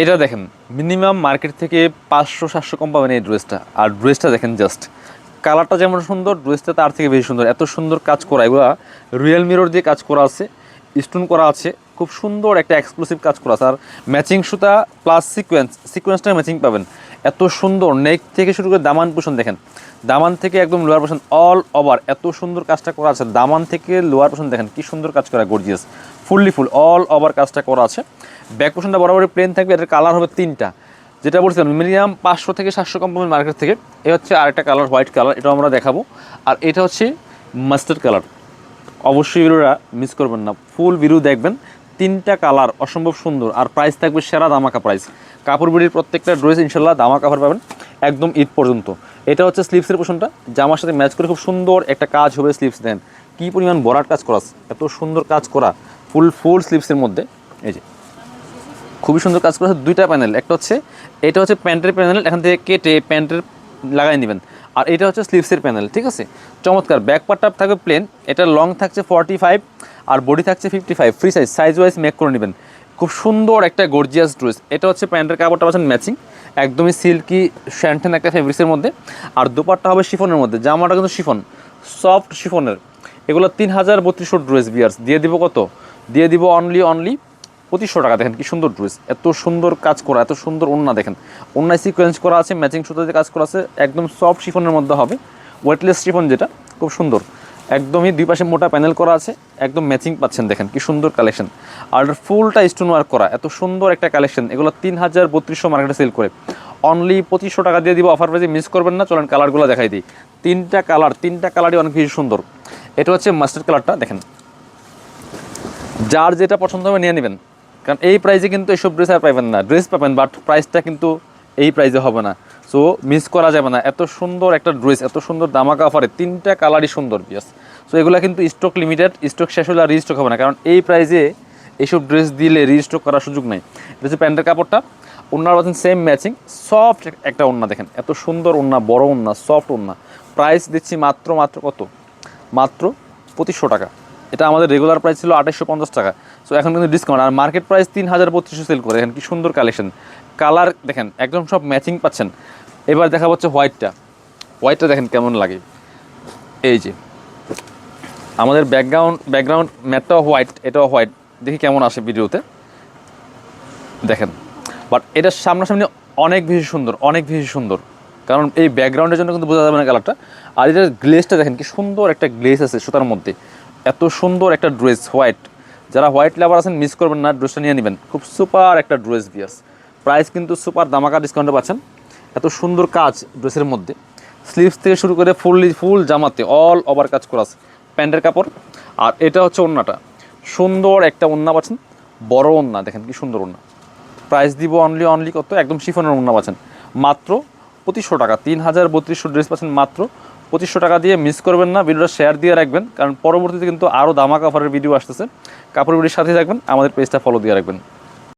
এটা দেখেন minimum market থেকে পাঁচশো, সাতশো কম পাবেন এই ড্রেসটা আর ড্রেসটা দেখেন জাস্ট কালারটা যেমন সুন্দর ড্রেসটা তার থেকে বেশি সুন্দর। এত সুন্দর কাজ করা, এগুলো রিয়েল মিরর দিয়ে কাজ করা আছে স্টোন করা আছে। খুব সুন্দর একটা এক্সক্লুসিভ কাজ করা আর ম্যাচিং সুতা প্লাস সিকোয়েন্স সিকোয়েন্সটা ম্যাচিং পাবেন। এত সুন্দর নেক থেকে শুরু করে দামান পোষণ দেখেন। দামান থেকে একদম লোয়ার পোষণ অল ওভার এত সুন্দর কাজটা করা আছে। দামান থেকে লোয়ার পোষণ দেখেন, কি সুন্দর কাজ করা gorgeous fully full all over কাজটা করা আছে। ব্যাক পোষণটা বরাবরই প্লেন থাকবে, এটার কালার হবে তিনটা। যেটা বলছিলাম মিনিমাম পাঁচশো থেকে সাতশো কম পাবেন মার্কেট থেকে, এ হচ্ছে আরেকটা কালার হোয়াইট কালার এটাও আমরা দেখাবো। আর এটা হচ্ছে মাস্টার্ড কালার অবশ্যই ভিডিওটা মিস করবেন না ফুল ভিডিও দেখবেন। তিনটা কালার অসম্ভব সুন্দর আর প্রাইস থাকবে সেরা দামাকা প্রাইস কাপড় বিড়ির প্রত্যেকটা ড্রেস ইনশাল্লাহ দামা কাপড় পাবেন একদম ঈদ পর্যন্ত। এটা হচ্ছে স্লিপসের পোষণটা জামার সাথে ম্যাচ করে খুব সুন্দর একটা কাজ হবে স্লিপস দেন। কী পরিমাণ বড়ার কাজ করা, এত সুন্দর কাজ করা ফুল ফুল স্লিপসের মধ্যে। এই যে, খুবই সুন্দর কাজ করেছে দুইটা প্যানেল একটা হচ্ছে, এটা হচ্ছে প্যান্টের প্যানেল এখান থেকে কেটে প্যান্টের লাগাই নেবেন। আর এটা হচ্ছে স্লিভসের প্যানেল ঠিক আছে? চমৎকার ব্যাক পার্টটা থাকবে প্লেন এটা লং থাকছে ফর্টি ফাইভ আর বডি থাকছে fifty five free size size wise make করে নেবেন। খুব সুন্দর একটা গর্জিয়াস ড্রেস এটা হচ্ছে প্যান্টের কাপড়টা পাচ্ছেন ম্যাচিং একদমই সিল্কি শ্যান্টেন একটা ফেব্রিক্সের মধ্যে। আর দুপাট্টা হবে শিফনের মধ্যে, জামাটা কিন্তু শিফন সফট শিফনের। এগুলো তিন হাজার বত্রিশশো ড্রেস বিয়ার্স দিয়ে দিব কত? দিয়ে দিব অনলি অনলি পঁচিশশো টাকা। দেখেন কি সুন্দর ড্রেস এত সুন্দর কাজ করা, এত সুন্দর ওন্না দেখেন। ওন্নায় সিকোয়েন্স করা আছে ম্যাচিং সুতাতে কাজ করা আছে, একদম সফট শিফনের মধ্যে হবে। ওয়েটলেস শিফন যেটা, খুব সুন্দর। একদমই দুই পাশে মোটা প্যানেল করা আছে, একদম ম্যাচিং পাচ্ছেন দেখেন, কি সুন্দর কালেকশন আর ফুলটা স্টোন ওয়ার্ক করা, এত সুন্দর একটা কালেকশন এগুলো তিন হাজার বত্রিশশো মার্কেটে সেল করে। অনলি পঁচিশশো টাকা দিয়ে দিব অফার প্রাইজে মিস করবেন না। চলেন কালারগুলো দেখাই দিই। তিনটা কালার তিনটা কালারই অনেক বেশি সুন্দর। এটা হচ্ছে মাস্টার্ড কালারটা দেখেন। যার যেটা পছন্দ হবে নিয়ে নেবেন। কারণ এই প্রাইজে কিন্তু এইসব ড্রেস আর পাবেন না। ড্রেস পাবেন বাট প্রাইসটা কিন্তু এই প্রাইজে হবে না। সো মিস করা যাবে না। এত সুন্দর একটা ড্রেস এত সুন্দর দামাকা অফারে তিনটা কালারই সুন্দর পিয়াস সো এগুলো কিন্তু স্টক লিমিটেড স্টক শেষ হলে আর হবে না। কারণ এই প্রাইজে এইসব ড্রেস দিলে রিস্টক করার সুযোগ নেই। এটা হচ্ছে প্যান্টের কাপড়টা। ওনার পাচ্ছেন সেম ম্যাচিং সফট একটা ওন্না দেখেন। এত সুন্দর ওন্না বড় ওন্না সফট ওন্না প্রাইস দিচ্ছি মাত্র মাত্র কত? মাত্র পঁচিশশো টাকা। এটা আমাদের রেগুলার প্রাইস ছিল আঠাশশো পঞ্চাশ টাকা। সো এখন কিন্তু ডিসকাউন্ট আর মার্কেট প্রাইস তিন হাজার বত্রিশশো সেল করে। দেখেন কি সুন্দর কালেকশন কালার দেখেন, একদম সব ম্যাচিং পাচ্ছেন। এবার দেখা হচ্ছে হোয়াইটটা হোয়াইটটা দেখেন কেমন লাগে। এই যে। আমাদের ব্যাকগ্রাউন্ড ব্যাকগ্রাউন্ড ম্যাটটাও হোয়াইট এটাও হোয়াইট দেখি কেমন আসে ভিডিওতে দেখেন। বাট এটার সামনাসামনি অনেক বেশি সুন্দর, অনেক বেশি সুন্দর। কারণ এই ব্যাকগ্রাউন্ডের জন্য কিন্তু বোঝা যাবে না কালারটা আর এটার গ্লেসটা দেখেন কি সুন্দর একটা গ্লেস আছে সুতার মধ্যে। এত সুন্দর একটা ড্রেস, হোয়াইট। যারা হোয়াইট লাভার আছেন মিস করবেন না, ড্রেসটা নিয়ে নেবেন। খুব সুপার একটা ড্রেস বিয়ার্স প্রাইস কিন্তু সুপার দামাকা ডিসকাউন্টে পাচ্ছেন। এত সুন্দর কাজ ড্রেসের মধ্যে। স্লিভস থেকে শুরু করে ফুললি ফুল জামাতে অল ওভার কাজ করা আছে। প্যান্টের কাপড়। আর এটা হচ্ছে ওন্নাটা। সুন্দর একটা ওন্না পাচ্ছেন। বড় ওন্না, দেখেন কি সুন্দর ওন্না। প্রাইস দিব অনলি অনলি কত? একদম শিফনের ওন্না পাচ্ছেন। মাত্র পঁচিশশো টাকা। তিন হাজার বত্রিশশো ড্রেস পাচ্ছেন মাত্র পঁচিশশো টাকা দিয়ে মিস করবেন না, ভিডিওটা শেয়ার দিয়ে রাখবেন, কারণ পরবর্তীতে কিন্তু আরও দামা কাপড়ের ভিডিও আসতেছে। কাপড় ভিডিওর সাথে থাকবেন, আমাদের পেজটা ফলো দিয়ে রাখবেন।